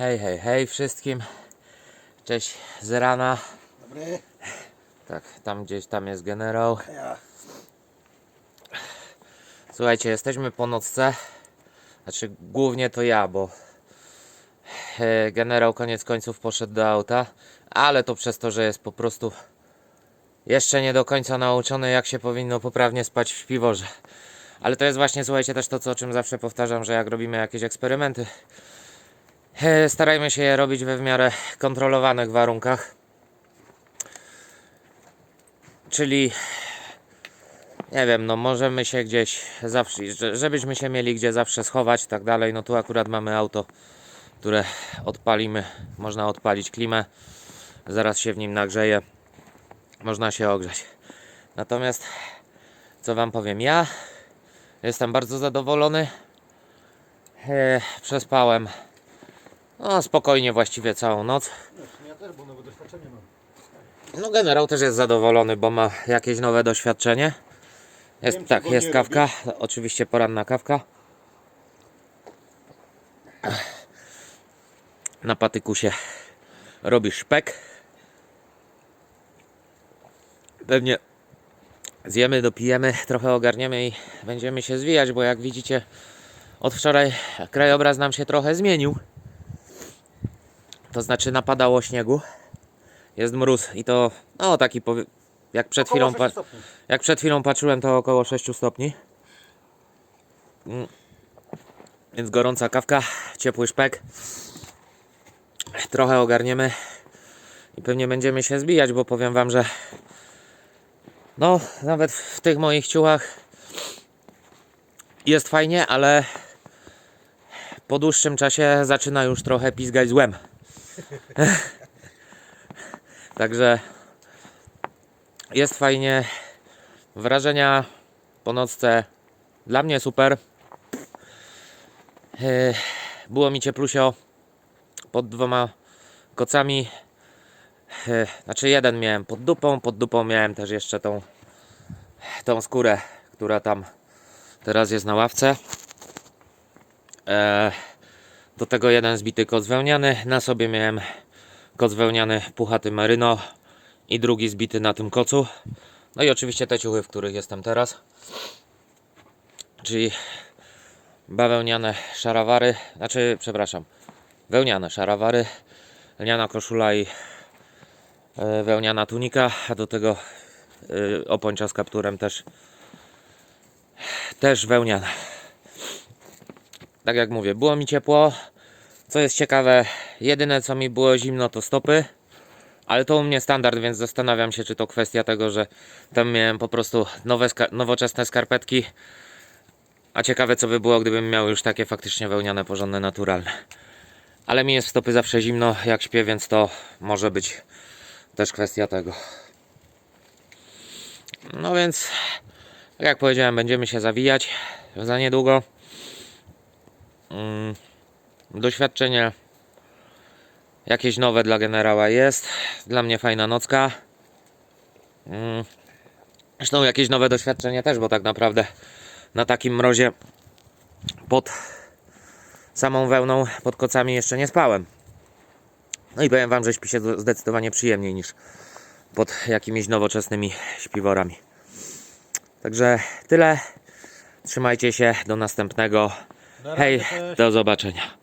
Hej, hej, hej wszystkim. Cześć z rana. Dobry. Tak, tam gdzieś tam jest generał. Ja. Słuchajcie, jesteśmy po nocce. Znaczy, głównie to ja, bo e, generał koniec końców poszedł do auta, ale to przez to, że jest po prostu jeszcze nie do końca nauczony, jak się powinno poprawnie spać w śpiworze. Ale to jest właśnie, słuchajcie, też to, co, o czym zawsze powtarzam, że jak robimy jakieś eksperymenty, starajmy się je robić we w miarę kontrolowanych warunkach. Czyli nie wiem, no możemy się gdzieś zawsze, że- żebyśmy się mieli gdzie zawsze schować tak dalej. No tu akurat mamy auto, które odpalimy, można odpalić klimę, zaraz się w nim nagrzeje, można się ogrzać. Natomiast, co Wam powiem, ja jestem bardzo zadowolony. Przespałem no, spokojnie właściwie całą noc. Ja też, bo nowe doświadczenie mam. No generał też jest zadowolony, bo ma jakieś nowe doświadczenie. Jest, Wiem, tak, jest kawka, oczywiście poranna kawka. Na patyku się robi szpek. Pewnie zjemy, dopijemy, trochę ogarniemy i będziemy się zwijać, bo jak widzicie od wczoraj krajobraz nam się trochę zmienił. To znaczy napadało śniegu jest mróz i to no taki powie... jak przed Około chwilą 6 pa... stopni. jak przed chwilą patrzyłem to około 6 stopni. Mm. Więc gorąca kawka, ciepły szpek. Trochę ogarniemy i pewnie będziemy się zbijać, bo powiem wam, że no nawet w tych moich ciuchach jest fajnie, ale po dłuższym czasie zaczyna już trochę pizgać złem. Także jest fajnie. Wrażenia po nocce dla mnie super. Yy, Było mi cieplusio pod dwoma kocami. Yy, Znaczy jeden miałem pod dupą, pod dupą miałem też jeszcze tą, tą skórę, która tam teraz jest na ławce. E, Do tego jeden zbity koc wełniany. Na sobie miałem koc wełniany puchaty maryno i drugi zbity na tym kocu. No i oczywiście te ciuchy, w których jestem teraz. Czyli bawełniane szarawary, znaczy przepraszam, wełniane szarawary, lniana koszula i e, wełniana tunika, a do tego e, opończa z kapturem też też wełniana. Tak jak mówię, było mi ciepło. Co jest ciekawe, jedyne co mi było zimno to stopy. Ale to u mnie standard, więc zastanawiam się, czy to kwestia tego, że tam miałem po prostu nowe, nowoczesne skarpetki. A ciekawe, co by było, gdybym miał już takie faktycznie wełniane, porządne, naturalne. Ale mi jest w stopy zawsze zimno, jak śpię, więc to może być też kwestia tego. No więc, tak jak powiedziałem, będziemy się zawijać za niedługo. Mm, doświadczenie Jakieś nowe dla generała jest. Dla mnie fajna nocka. Mm. Zresztą jakieś nowe doświadczenie też, bo tak naprawdę na takim mrozie pod samą wełną, pod kocami jeszcze nie spałem. No i powiem Wam, że śpi się zdecydowanie przyjemniej niż pod jakimiś nowoczesnymi śpiworami. Także tyle. Trzymajcie się. Do następnego. Hej, do zobaczenia.